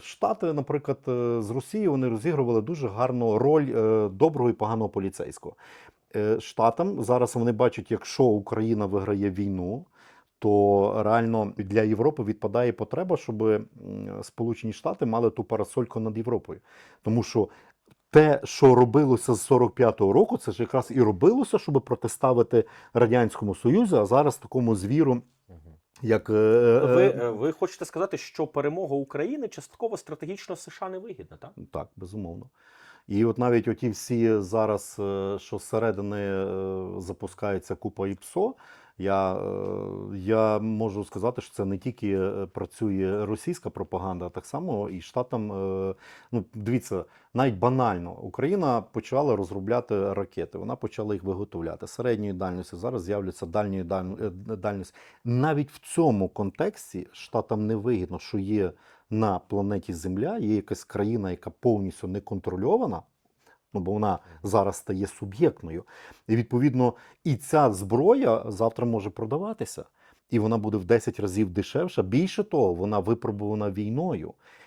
Штати, наприклад, е, з Росією вони розігрували дуже гарну роль е, доброго і поганого поліцейського. Е, Штатам зараз вони бачать, якщо Україна виграє війну, то реально для Європи відпадає потреба, щоб Сполучені Штати мали ту парасольку над Європою. Тому що те, що робилося з 45-го року, це ж якраз і робилося, щоб протиставити Радянському Союзу, а зараз такому звіру, як е, е, Ви, е, ви хочете сказати, що перемога України частково стратегічно США не вигідна, так? Так, безумовно. І от навіть оті всі зараз, е, що зсередини е, запускається купа ІПСО, я, е, я можу сказати, що це не тільки працює російська пропаганда, а так само і штатам. Ну, дивіться, навіть банально, Україна почала розробляти ракети, вона почала їх виготовляти середньої дальності. Зараз з'являться дальньої даль- дальності. Навіть в цьому контексті штатам не вигідно, що є на планеті Земля є якась країна, яка повністю не контрольована, ну бо вона зараз стає суб'єктною. І відповідно, і ця зброя завтра може продаватися. І вона буде в 10 разів дешевша. Більше того, вона випробувана війною.